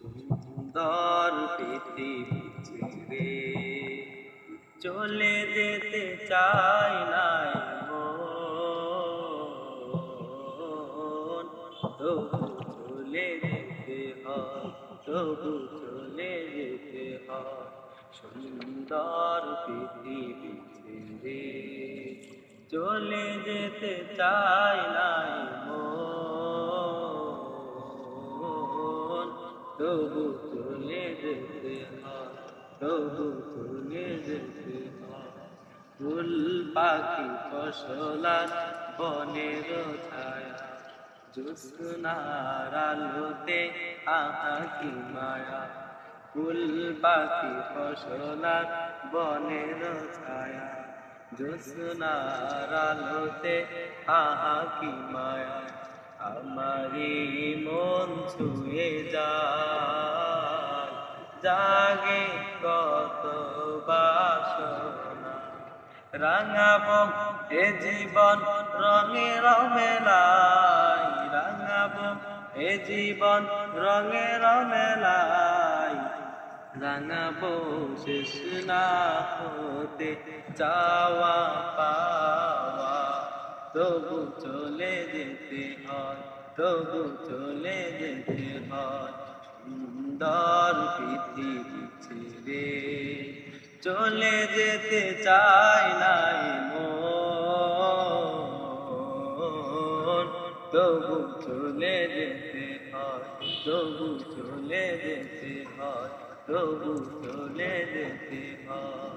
সুন্দর পৃথিবী ছেড়ে চলে যেতে চাই নাই তবু চলে যেতে তবু চলে যেতে সুন্দর পৃথিবী ছেড়ে চলে যেতে চাই নাই মন তবু চলে যেতে হয় তবু চলে যেতে ফুল পাখি ফসলার বনের ছায়া জোৎস্নার আলোতে আহা কি মায়া। ফুল পাখি ফসলার বনের ছায়া জোৎস্নার আলোতে আহা কি মায়া। আমারি মন ছুঁয়ে যায় জাগে কত বাসনা। রাঙাব এ জীবন রঙে রমেলাই রাঙাব এ জীবন রঙে রমেলাই রাঙাবো শেষ না হতে চাওয়া পাওয়া। তবু চলে যেতে হয়, তবু চলে যেতে হয়। সুন্দর পৃথিবী ছেড়ে চলে যেতে চাই নাই তবু চলে যেতে হয়, তবু চলে যেতে হয়, তবু চলে যেতে হয়।